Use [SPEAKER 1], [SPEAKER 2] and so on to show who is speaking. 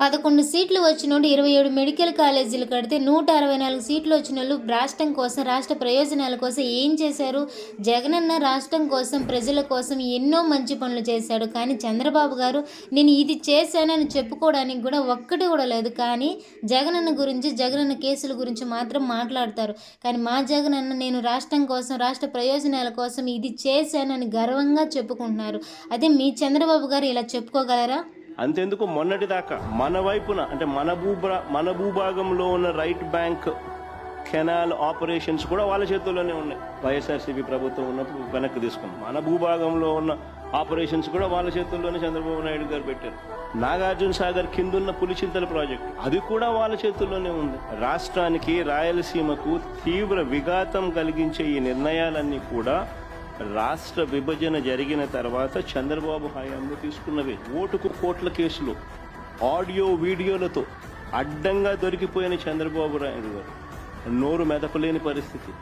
[SPEAKER 1] పదకొండు సీట్లు వచ్చినోడు ఇరవై ఏడు మెడికల్ కాలేజీలు కడితే నూట అరవై నాలుగు సీట్లు వచ్చిన వాళ్ళు రాష్ట్రం కోసం రాష్ట్ర ప్రయోజనాల కోసం ఏం చేశారు? జగనన్న రాష్ట్రం కోసం ప్రజల కోసం ఎన్నో మంచి పనులు చేశాడు. కానీ చంద్రబాబు గారు నేను ఇది చేశానని చెప్పుకోవడానికి కూడా ఒక్కటి కూడా లేదు. కానీ జగనన్న గురించి జగనన్న కేసుల గురించి మాత్రం మాట్లాడతారు. కానీ మా జగనన్న నేను రాష్ట్రం కోసం రాష్ట్ర ప్రయోజనాల కోసం ఇది చేశానని గర్వంగా చెప్పుకుంటున్నారు. అదే మీ చంద్రబాబు గారు ఇలా చెప్పుకోగలరా?
[SPEAKER 2] అంతెందుకు మొన్నటి దాకా మన వైపున అంటే మన భూభా మన భూభాగంలో ఉన్న రైట్ బ్యాంక్ కెనాల్ ఆపరేషన్స్ కూడా వాళ్ళ చేతుల్లోనే ఉన్నాయి. వైఎస్ఆర్సీపీ ప్రభుత్వం ఉన్నప్పుడు వెనక్కి తీసుకున్నాం. మన భూభాగంలో ఉన్న ఆపరేషన్స్ కూడా వాళ్ళ చేతుల్లోనే చంద్రబాబు నాయుడు గారు పెట్టారు. నాగార్జున సాగర్ కిందున్న పులిచింతల ప్రాజెక్ట్ అది కూడా వాళ్ళ చేతుల్లోనే ఉంది. రాష్ట్రానికి రాయలసీమకు తీవ్ర విఘాతం కలిగించే ఈ నిర్ణయాలన్నీ కూడా రాష్ట్ర విభజన జరిగిన తర్వాత చంద్రబాబు హయాంలో తీసుకున్నవి ఓటుకు కోట్ల కేసులు. ఆడియో వీడియోలతో అడ్డంగా దొరికిపోయిన చంద్రబాబు నాయుడు గారు. నోరు మెదపలేని పరిస్థితి.